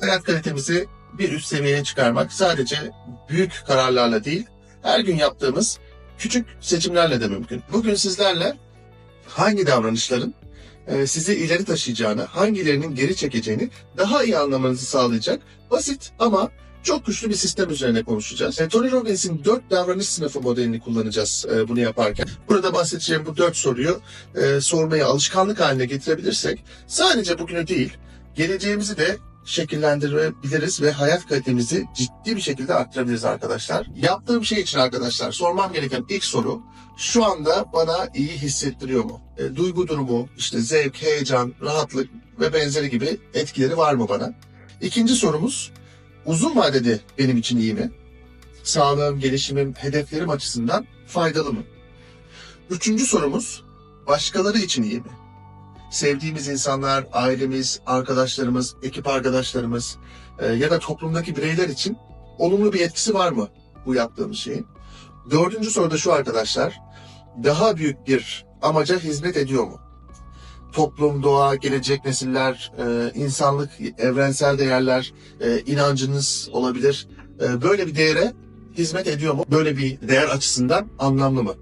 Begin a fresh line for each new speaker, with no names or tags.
hayat kalitemizi bir üst seviyeye çıkarmak sadece büyük kararlarla değil, her gün yaptığımız küçük seçimlerle de mümkün. Bugün sizlerle hangi davranışların e, sizi ileri taşıyacağını, hangilerinin geri çekeceğini daha iyi anlamanızı sağlayacak basit ama çok güçlü bir sistem üzerine konuşacağız. E, Tony Robbins'in dört davranış sınıfı modelini kullanacağız e, bunu yaparken. Burada bahsedeceğim bu dört soruyu sormayı alışkanlık haline getirebilirsek sadece bugünü değil, geleceğimizi de şekillendirebiliriz ve hayat kalitemizi ciddi bir şekilde arttırabiliriz arkadaşlar. Yaptığım şey için arkadaşlar sormam gereken ilk soru şu anda bana iyi hissettiriyor mu? E, duygu durumu, işte zevk, heyecan, rahatlık ve benzeri gibi etkileri var mı bana? İkinci sorumuz uzun vadede benim için iyi mi? Sağlığım, gelişimim, hedeflerim açısından faydalı mı? Üçüncü sorumuz başkaları için iyi mi? Sevdiğimiz insanlar, ailemiz, arkadaşlarımız, ekip arkadaşlarımız e, ya da toplumdaki bireyler için olumlu bir etkisi var mı bu yaptığımız şeyin? Dördüncü soru da şu arkadaşlar. Daha büyük bir amaca hizmet ediyor mu? Toplum, doğa, gelecek nesiller, e, insanlık, evrensel değerler, e, inancınız olabilir. E, böyle bir değere hizmet ediyor mu? Böyle bir değer açısından anlamlı mı?